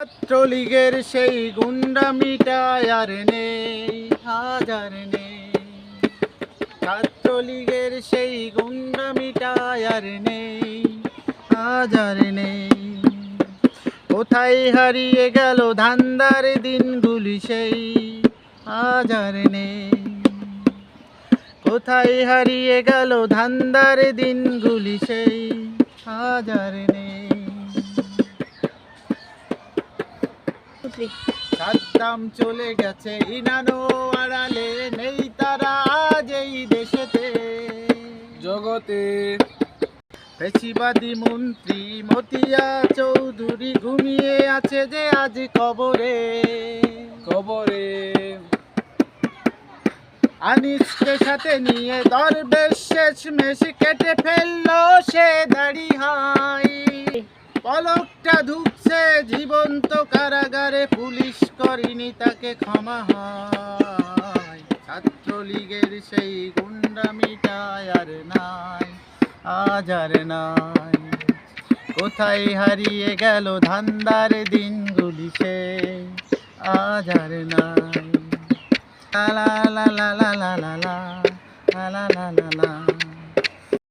ছাত্রলীগের সেই গুন্ডামিটায় আর নেই হাজার নেই। ছাত্রলীগের সেই গুন্ডামিটায় আর নেই হাজার নেই। কোথায় হারিয়ে গেল ধান্দার দিনগুলি সেই হাজার নেই। কোথায় হারিয়ে গেল ধান্দার দিনগুলি সেই হাজার নেই। সাদ্দাম চলে গেছে ইনানো আড়ালে নেই তারা আজ এই দেশেতে। জগতে পেশিবাদী মন্ত্রী মতিয়া চৌধুরী ঘুমিয়ে আছে যে আজ কবরে। কবরে। আনিসকে সাথে নিয়ে দরবেশ শেষ মেশ কেটে ফেলল সে দাড়ি হাই। পলকটা ধুকছে জীবন্ত কারাগারে পুলিশ করিনি তাকে ক্ষমা হয়। ছাত্রলীগের সেই গুন্ডামিটায় আর নাই, আজ আর নাই। কোথায় হারিয়ে গেল ধান্দার দিনগুলি সে, আজ আর নাই। লা লা লা লা লা লা লা লা লা লা লা।